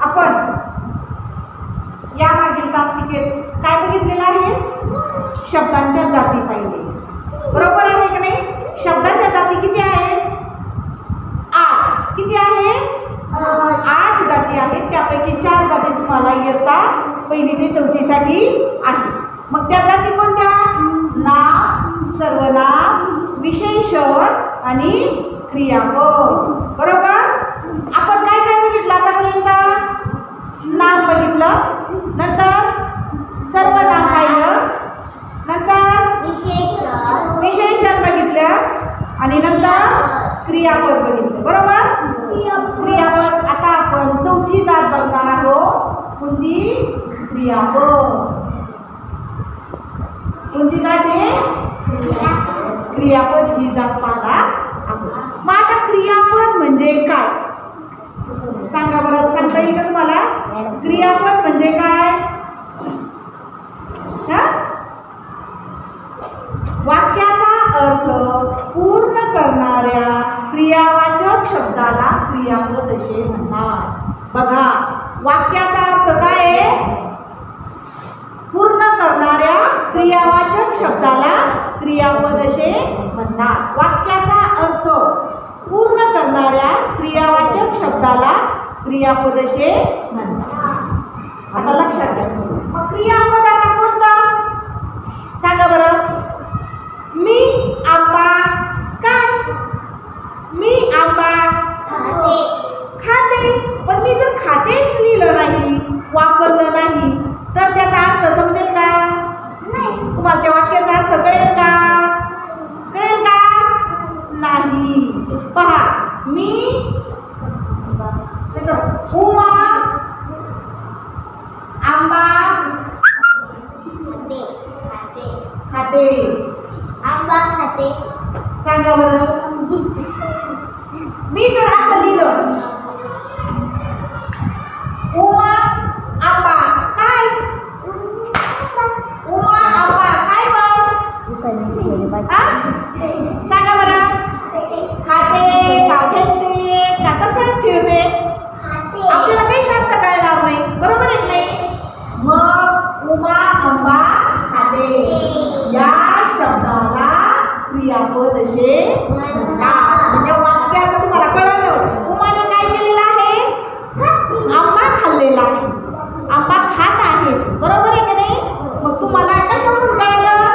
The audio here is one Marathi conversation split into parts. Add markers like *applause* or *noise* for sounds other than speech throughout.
आपण या मागील तासिकेत काय बघितलेलं आहे? शब्दांच्या जाती पाहिजे. बरोबर आहे की नाही? शब्दांच्या जाती किती आहेत? आठ. किती आहे? आठ जाती आहेत. त्यापैकी चार जाती तुम्हाला इयत्ता पहिली ते चौथीसाठी आहे. मग त्या जाती कोणत्या नाम सर्वनाम विशेषण आणि क्रियापद बरोबर? आपण काय काय बघितलं आतापर्यंत? नाम बघितलं. नंतर? सर्वनाम पाहिलं. नंतर? विशेषण बघितलं. आणि नंतर? क्रियापद बघितलं. बरोबर? क्रियापद. आता आपण चौथी जात बघणार आहोत. कोणती? क्रियापद. कोणती जात आहे क्रियापद ही जात मग आता क्रियापद म्हणजे काय? सांगा बरं सांगता येईल का तुम्हाला? क्रियापद म्हणजे काय? वाक्याचा अर्थ पूर्ण करणाऱ्या क्रियावाचक शब्दाला क्रियापद असे म्हणतात. बघा वाक्या अर्थ काय आहे पूर्ण करणाऱ्या क्रियावाचक शब्दाला क्रियापद असे म्हणतात. वाक्याचा अर्थ पूर्ण करणाऱ्या क्रियावाचक शब्दाला क्रियापद असे म्हणतात. आता लक्षात घ्या. मग क्रियापद आता कोणतं सांगा बरं. मी आंबा काय? मी आंबा. खाते. पण मी जर खातेच लिहिलं नाही me itu huma amba? Hati hati hati amba hati kan kamu bilang *laughs* bidur atau bidur. क्रियापद असे म्हणतात म्हणजे तुम्हाला कळलं. उमाने काय केलेलं आहे? आंबा खाल्लेला आहे. आंबा खात आहे. बरोबर आहे की नाही? मग तुम्हाला कशावरून कळालं?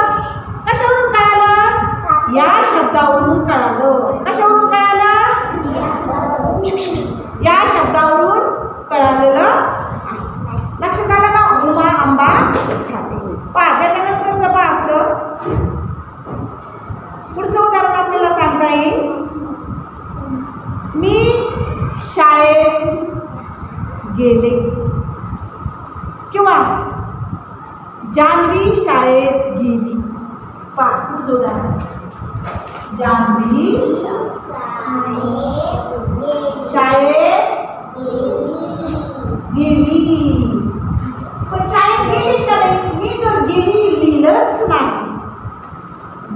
कशावरून कळालं? या शब्दावरून कळालं. कशावरून कळालं? या शब्दावरून कळालं आहे. लक्षात आलं का उमा आंबा खाते पहा त्याच्यानंतर पहा आपलं पुढचं उदाहरण आपल्याला सांगता येईल मी शाळेत गेले. किंवा जान्हवी शाळेत गेली. पहा पुढचं जान्हवी शाळेत गेली पण शाळेत गेली तर नाही. मी तर गेली लिहिलंच नाही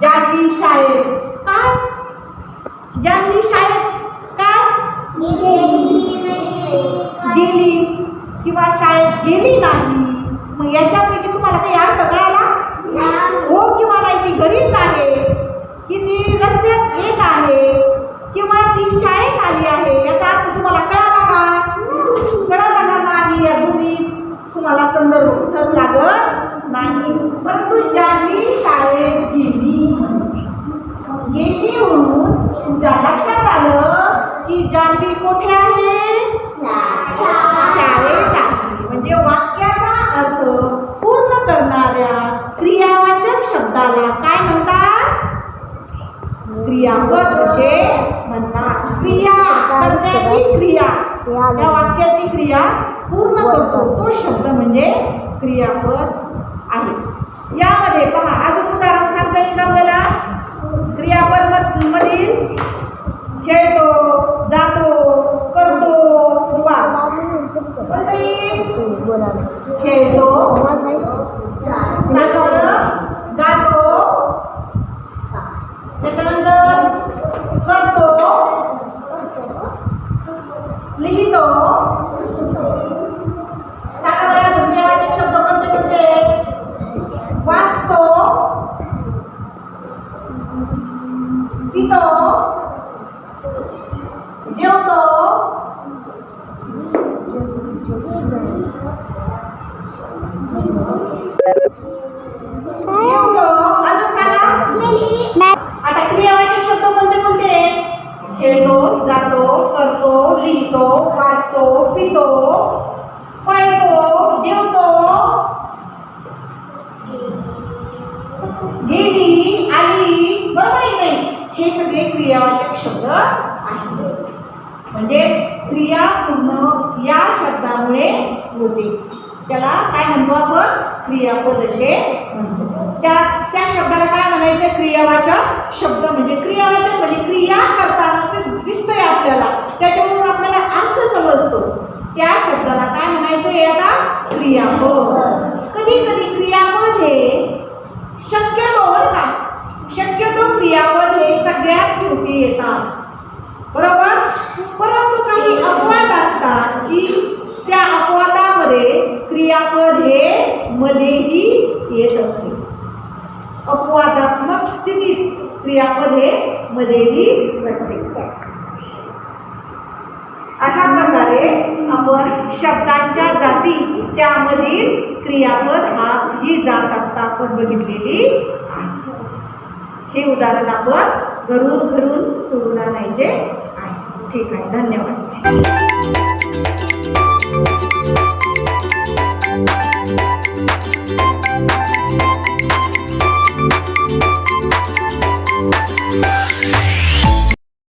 जान्हवी शाळेत काय जान्हवी शाळेत काय गेली किंवा शाळेत गेली नाही मग याच्यापैकी तुम्हाला काही अर्थ कळाला हो किंवा नाही ती घरीच आहे की ती रस्त्यात येत आहे किंवा ती शाळेत आली आहे याचा अर्थ तुम्हाला कळाला का? कळाला का नाही या दोन्ही तुम्हाला संदर्भ कुठंच लागत नाही. परंतु ज्यांनी शाळेत गेली गेली म्हणून ज्या लक्षात आलं की जान्हवी कुठे आहे? शाळेत आहे. म्हणजे वाक्याचा अर्थ पूर्ण करणाऱ्या क्रियावाचक शब्दाला काय म्हणतात? क्रियापद. असे म्हणतात क्रिया करण्याची क्रिया. त्या वाक्याची क्रिया पूर्ण करतो. तो शब्द म्हणजे क्रियापद आहे. Lito? खेळतो जातो करतो लिहितो वाचतो पितो पळतो जेवतो गेली आली बरोबर नाही हे सगळे क्रियावाचक शब्द आहेत म्हणजे क्रिया पूर्ण या शब्दामुळे होते त्याला काय म्हणतो आपण क्रियापद असे म्हणतो त्या त्या शब्दाला काय म्हणायचं क्रियावाचक शब्द म्हणजे क्रियावाचक म्हणजे क्रिया त्या शब्दाला काय म्हणायचं हे आता क्रियापद कधी कधी क्रियापद हे शक्यतो बरं का शक्यतो क्रियापद हे सगळ्यात शेवटी येतात बरोबर परंतु काही अपवाद असतात की त्या अपवादामध्ये क्रियापद हे मध्येही येत असते अपवादात्मक स्थितीत क्रियापद हे मध्येही असते अशा प्रकारे आपण शब्दांच्या जाती त्यामधील क्रियापद हा ही जात असता आपण बघितलेली. हे उदाहरण आपण घरून घरून सोडून आणायचे आहे. ठीक आहे धन्यवाद.